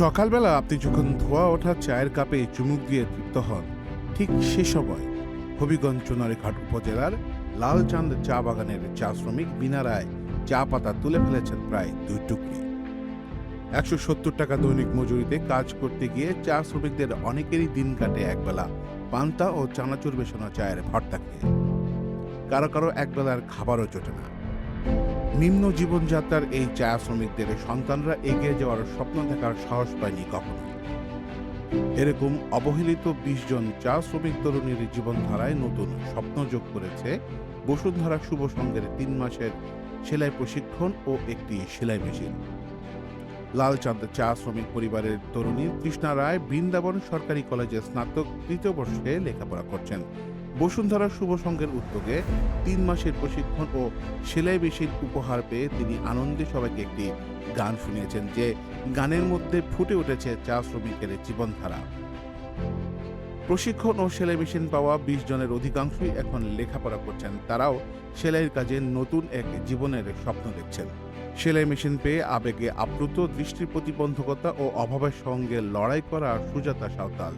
সকালবেলা আপনি যখন ধোয়া ওঠা চায়ের কাপে চুমুক দিয়ে তৃপ্ত হন, ঠিক সে সময় হবিগঞ্জ চুনারীঘাট উপজেলার লালচাঁদ চা বাগানের চা শ্রমিক বিনা রায় চা পাতা তুলে ফেলেছেন প্রায় দুই টুকরি। একশো সত্তর টাকা দৈনিক মজুরিতে কাজ করতে গিয়ে চা শ্রমিকদের অনেকেরই দিন কাটে একবেলা পান্তা ও চানাচুর বেসানো চায়ের ভর্তা খেয়ে। কারও কারও একবেলার খাবারও জোটে না। নিম্ন জীবনযাত্রার এই চা শ্রমিকদের সন্তানরা এগিয়ে যাওয়ার স্বপ্ন দেখার সাহস পায়নি কখনো। এরকম অবহেলিত বিশ জন চা শ্রমিক তরুণীর জীবনধারায় নতুন স্বপ্ন যোগ করেছে বসুন্ধরা শুভ সংঘের তিন মাসের সেলাই প্রশিক্ষণ ও একটি সেলাই মেশিন। লালচাঁদ চা শ্রমিক পরিবারের তরুণী কৃষ্ণা রায় বৃন্দাবন সরকারি কলেজে স্নাতক তৃতীয় বর্ষে লেখাপড়া করছেন। বসুন্ধরা শুভ সংঘের উদ্যোগে তিন মাসের প্রশিক্ষণ ও সেলাই মেশিন উপহার পেয়ে তিনি আনন্দে সবাইকে একটি গান শুনিয়েছেন যে গানের মধ্যে ফুটে উঠেছে চা শ্রমিকের জীবনধারা। প্রশিক্ষণ ও সেলাই মেশিন পাওয়া বিশ জনের অধিকাংশই এখন লেখাপড়া করছেন। তারাও সেলাইয়ের কাজে নতুন এক জীবনের স্বপ্ন দেখছেন। সেলাই মেশিন পেয়ে আবেগে আপ্লুত দৃষ্টি প্রতিবন্ধকতা ও অভাবের সঙ্গে লড়াই করা সুজাতা সাঁওতাল।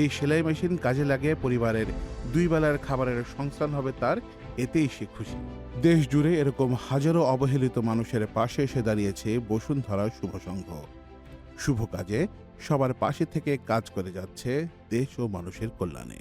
এই সেলাই মেশিন কাজে লাগিয়ে পরিবারের দুই বেলার খাবারের সংস্থান হবে তার, এতেই সে খুশি। দেশ জুড়ে এরকম হাজারো অবহেলিত মানুষের পাশে এসে দাঁড়িয়েছে বসুন্ধরা শুভ সংঘ। শুভ কাজে সবার পাশে থেকে কাজ করে যাচ্ছে দেশ ও মানুষের কল্যাণে।